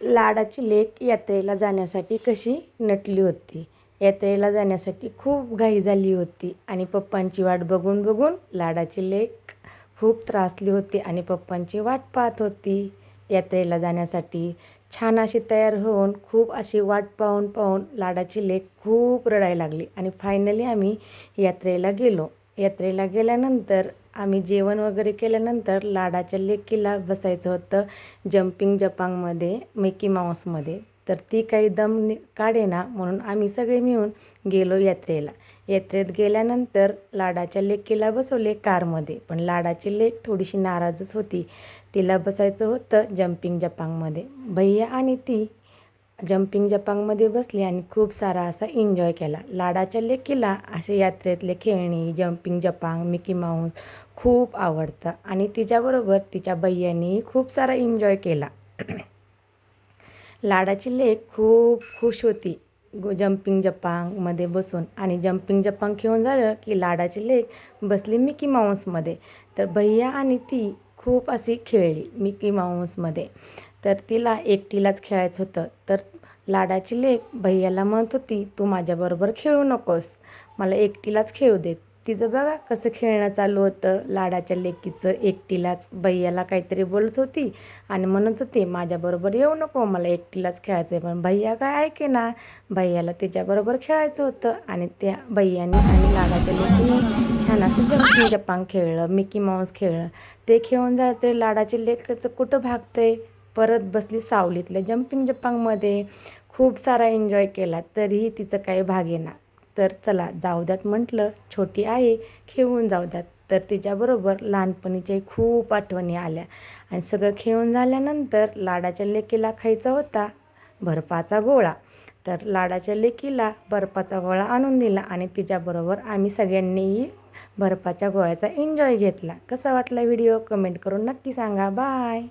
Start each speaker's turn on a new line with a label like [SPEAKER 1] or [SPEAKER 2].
[SPEAKER 1] लाडाची लेक यात्रेला जाण्यासाठी कशी नटली होती? यात्रेला जाण्यासाठी खूप घाई झाली होती आणि पप्पांची वाट बघून बघून लाडाची लेक खूप त्रासली होती आणि पप्पांची वाट पाहत होती. यात्रेला जाण्यासाठी छान अशी तयार होऊन खूप अशी वाट पाहून पाहून लाडाची लेक खूप रडायला लागली आणि फायनली आम्ही यात्रेला गेलो. यात्रेला गेल्यानंतर आम्ही जेवण वगैरे केल्यानंतर लाडाच्या लेकीला बसायचं होतं जम्पिंग जपांगमध्ये मिकी माऊसमध्ये तर ती काही दम नि काढेना म्हणून आम्ही सगळे मिळून गेलो यात्रेला. यात्रेत गेल्यानंतर लाडाच्या लेकीला बसवले कारमध्ये. पण लाडाची लेक थोडीशी नाराजच होती. तिला बसायचं होतं जम्पिंग जपांगमध्ये. भैया आणि ती जम्पिंग जपांगमध्ये बसली आणि खूप सारा असा एन्जॉय केला. लाडाच्या लेकीला असे यात्रेतले खेळणी जम्पिंग जपांग मिकी माऊस खूप आवडतं. आणि तिच्याबरोबर तिच्या भैयानी खूप सारा एन्जॉय केला. लाडाची लेक खूप खुश होती. गो जम्पिंग जपांगमध्ये बसून. आणि जम्पिंग जपांग खेळून झालं की लाडाची लेक बसली मिकी माऊसमध्ये. तर भैया आणि ती खूप अशी खेळली मिकी माऊसमध्ये. तर तिला एकटीलाच खेळायचं होतं. तर लाडाची लेक भैयाला म्हणत होती तू माझ्याबरोबर खेळू नकोस. मला एकटीलाच खेळू देत तिचं बघा कसं खेळणं चालू होतं. लाडाच्या लेकीचं एकटीलाच भैयाला काहीतरी बोलत होती आणि म्हणत होती माझ्याबरोबर येऊ नको मला एकटीलाच खेळायचं आहे पण भैया काय ऐके ना भैयाला तिच्याबरोबर खेळायचं होतं आणि त्या भैयाने आणि लाडाच्या लेकीने छान असं जपान खेळलं मिकी माऊस खेळलं. ते खेळून झालं तरी लाडाच्या लेकचं कुठं भागतंय? परत बसली सावलीतल्या जम्पिंग जपांगमध्ये खूप सारा एन्जॉय केला तरीही तिचं काही भाग येणार तर चला जाऊ द्यात म्हटलं छोटी आहे खेळून जाऊ द्यात. तर तिच्याबरोबर लहानपणीच्याही खूप आठवणी आल्या. आणि सगळं खेळून झाल्यानंतर लाडाच्या लेकीला खायचा होता बर्फाचा गोळा. तर लाडाच्या लेकीला बर्फाचा गोळा आणून दिला आणि तिच्याबरोबर आम्ही सगळ्यांनीही बर्फाच्या गोळ्याचा एन्जॉय घेतला. कसा वाटला व्हिडिओ? कमेंट करून नक्की सांगा. बाय